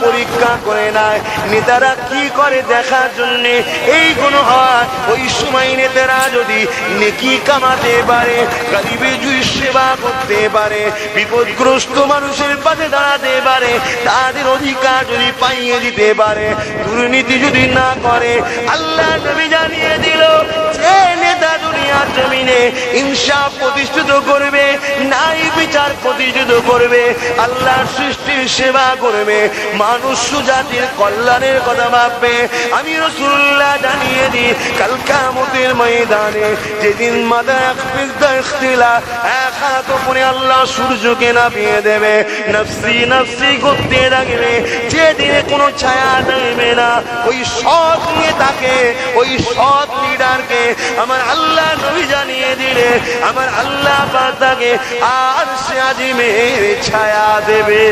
পরীক্ষা করে নেতারা কি করে দেখার এইগুলো হয়। ওই সময় নেতারা যদি নেকি কামাতে পারে, গরিবে জুই সেবা করতে পারে, বিপদগ্রস্ত মানুষের পাশে দাঁড়াতে পারে, তাদের অধিকার যদি পাইয়ে দিতে পারে, দুর্নীতি যদি না করে, আল্লাহ নবী জমিনে ইনসাফ প্রতিষ্ঠিত করবে নাই বিচার প্রতিষ্ঠিত করবে আল্লাহ সৃষ্টির সেবা করবে, মানুষ জাতির কল্যাণের কথা ভাববে। আমি রসুল্লাহ জানিয়ে দিই, কাল কামতের ময়দানে যেদিন মাদা এক হাত উপরে আল্লাহ সূর্যকে নামিয়ে দেবে, নফসি নফসি করতে থাকবে যেদিনে কোনো ছায়া দেবে না, ওই সৎ নেতাকে ওই সৎ লিডারকে আমার আল্লাহ নবী জানিয়ে দিলে, আমার আল্লাহ পাতাকে আর সে আজিমের ছায়া দেবে।